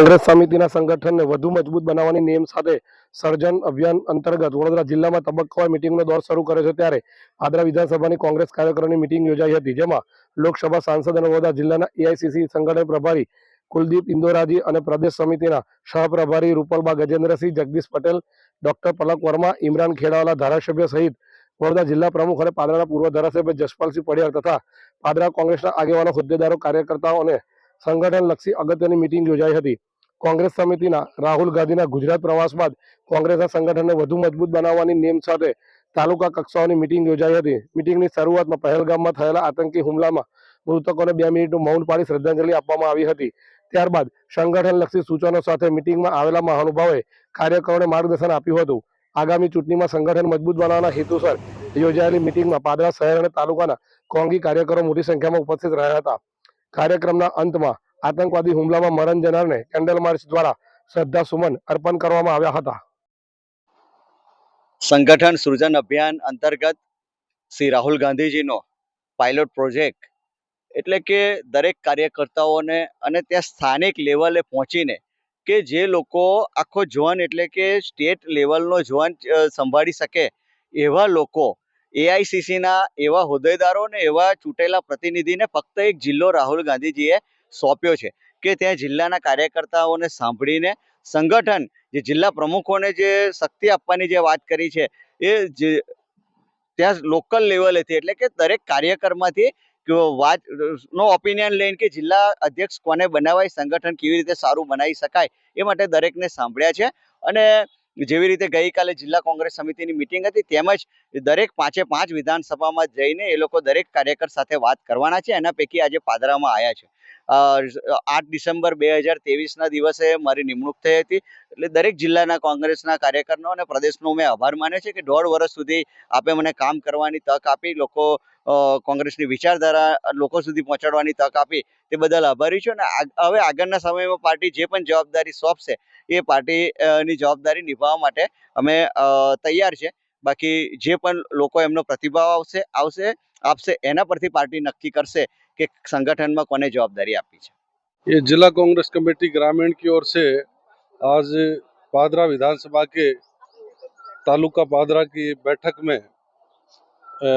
કોંગ્રેસ સમિતિના સંગઠનને વધુ મજબૂત બનાવવાની નેમ સાથે સર્જન અભિયાન અંતર્ગત વડોદરા જિલ્લામાં તબક્કાવાર મિટિંગનો દોર શરૂ કર્યો છે ત્યારે આદરા વિધાનસભાની કોંગ્રેસ કાર્યકરોની મિટિંગ યોજાઈ હતી, જેમાં લોકસભા સાંસદ અને વડોદરા જિલ્લાના એઆઈસીસી સંગઠન પ્રભારી કુલદીપ ઇન્દોરાજી અને પ્રદેશ સમિતિના સહપ્રભારી રૂપલબા ગજેન્દ્રસિંહ, જગદીશ પટેલ, ડોક્ટર પલક વર્મા, ઇમરાન ખેડાવાલા ધારાસભ્ય સહિત વડોદરા જિલ્લા પ્રમુખ અને પાદરાના પૂર્વ ધારાસભ્ય જસપાલસિંહ પડિયાર તથા પાદરા કોંગ્રેસના આગેવાનો, હોદ્દેદારો, કાર્યકર્તાઓ અને સંગઠનલક્ષી અગત્યની મિટિંગ યોજાઈ હતી. કોંગ્રેસ સમિતિના રાહુલ ગાંધીના ગુજરાત પ્રવાસ બાદ કોંગ્રેસના સંગઠનને વધુ મજબૂત બનાવવાની નેમ સાથે તાલુકા કક્ષાઓની મિટિંગ યોજાઈ હતી. મિટિંગની શરૂઆતમાં પહેલગામમાં થયેલા આતંકી હુમલામાં મૃતકોને બે મિનિટનું મૌન પાડી શ્રદ્ધાંજલિ આપવામાં આવી હતી. ત્યારબાદ સંગઠનલક્ષી સૂચનો સાથે મિટિંગમાં આવેલા મહાનુભાવોએ કાર્યકરોને માર્ગદર્શન આપ્યું હતું. આગામી ચૂંટણીમાં સંગઠન મજબૂત બનાવવાના હેતુસર યોજાયેલી મિટિંગમાં પાદરા શહેર અને તાલુકાના કોંગી કાર્યકરો મોટી સંખ્યામાં ઉપસ્થિત રહ્યા હતા. કાર્યક્રમના અંતમાં આતંકવાદી હુમલામાં મરણ જનારને કેન્ડલ માર્ચ દ્વારા શ્રદ્ધા સુમન અર્પણ કરવામાં આવ્યા હતા. સંગઠન સૃજન અભિયાન અંતર્ગત શ્રી રાહુલ ગાંધીજીનો પાયલોટ પ્રોજેક્ટ એટલે કે દરેક કાર્યકર્તાઓને અને ત્યાં સ્થાનિક લેવલે પહોંચીને કે જે લોકો આખો ઝોન એટલે કે સ્ટેટ લેવલનો અ, સંભાળી શકે એવા લોકો એઆઈસીસીના એવા હોદ્દેદારો ને એવા ચૂંટેલા પ્રતિનિધિને ફક્ત એક જિલ્લો રાહુલ ગાંધીજીએ સોંપ્યો છે કે ત્યાં જિલ્લાના કાર્યકર્તાઓને સાંભળીને સંગઠન, જે જિલ્લા પ્રમુખોને જે શક્તિ આપવાની જે વાત કરી છે, એ જે ત્યાં લોકલ લેવલેથી એટલે કે દરેક કાર્યકરમાંથી વાત, નો ઓપિનિયન લઈને કે જિલ્લા અધ્યક્ષ કોને બનાવાય, સંગઠન કેવી રીતે સારું બનાવી શકાય, એ માટે દરેકને સાંભળ્યા છે. અને જેવી રીતે ગઈકાલે જિલ્લા કોંગ્રેસ સમિતિની મિટિંગ હતી, તેમજ દરેક પાંચે પાંચ વિધાનસભામાં જઈને એ લોકો દરેક કાર્યકર સાથે વાત કરવાના છે, એના પૈકી આજે પાદરામાં આવ્યા છે. આઠ ડિસેમ્બર બે હજાર ત્રેવીસના દિવસે મારી નિમણૂક થઈ હતી. એટલે દરેક જિલ્લાના કોંગ્રેસના કાર્યકરનો અને પ્રદેશનો મેં આભાર માન્યો છે કે દોઢ વર્ષ સુધી આપે મને કામ કરવાની તક આપી, લોકો કોંગ્રેસની વિચારધારા, લોકો સુધી પહોંચાડવાની તક આપી તે બદલ આભારી છું. અને હવે આગળના સમયમાં પાર્ટી જે પણ જવાબદારી સોંપશે એ પાર્ટીની જવાબદારી નિભાવવા માટે અમે તૈયાર છે. બાકી જે પણ લોકો એમનો પ્રતિભાવ આવશે આવશે, આપશે, એના પરથી પાર્ટી નક્કી કરશે કે સંગઠનમાં કોને જવાબદારી આપી છે ये जिला कांग्रेस कमेटी ग्रामीण की ओर से आज पादरा विधानसभा के तालुका पादरा की बैठक में अ,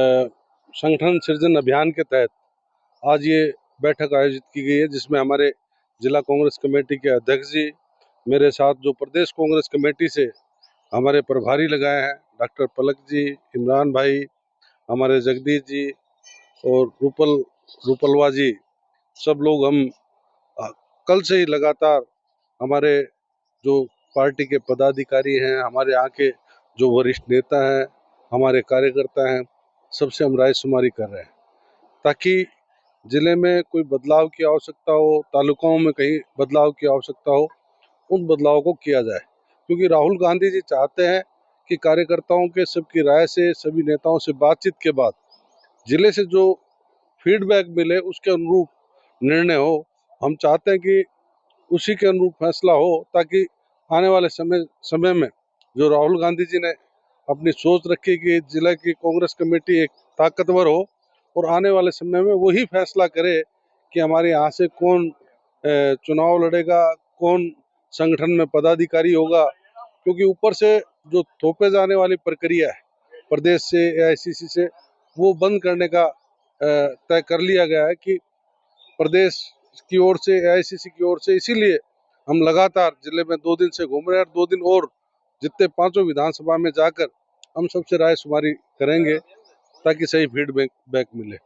संगठन सृजन अभियान के तहत आज ये बैठक आयोजित की गई है जिसमें हमारे जिला कांग्रेस कमेटी के अध्यक्ष जी मेरे साथ जो प्रदेश कांग्रेस कमेटी से हमारे प्रभारी लगाए हैं डॉक्टर पलक जी इमरान भाई हमारे जगदीश जी और रूपल रूपलवा जी सब लोग हम कल से ही लगातार हमारे जो पार्टी के पदाधिकारी हैं, हमारे यहाँ के जो वरिष्ठ नेता हैं, हमारे कार्यकर्ता हैं, सबसे हम रायशुमारी कर रहे हैं। ताकि ज़िले में कोई बदलाव की आवश्यकता हो, तालुकाओं में कहीं बदलाव की आवश्यकता हो, उन बदलाव को किया जाए। क्योंकि राहुल गांधी जी चाहते हैं कि कार्यकर्ताओं के, सबकी राय से, सभी नेताओं से बातचीत के बाद ज़िले से जो फीडबैक मिले, उसके अनुरूप निर्णय हो। हम चाहते हैं कि उसी के अनुरूप फैसला हो, ताकि आने वाले समय समय में जो राहुल गांधी जी ने अपनी सोच रखी कि जिला की कांग्रेस कमेटी एक ताकतवर हो, और आने वाले समय में वही फैसला करे कि हमारे यहाँ से कौन चुनाव लड़ेगा, कौन संगठन में पदाधिकारी होगा। क्योंकि ऊपर से जो थोपे जाने वाली प्रक्रिया है, प्रदेश से एआईसीसी से, वो बंद करने का तय कर लिया गया है कि प्रदेश की ओर से एआईसीसी की ओर से इसीलिए हम लगातार ज़िले में दो दिन से घूम रहे हैं और दो दिन और जितने पाँचों विधानसभा में जाकर हम सबसे राय शुमारी करेंगे ताकि सही फीडबैक, बैक मिले।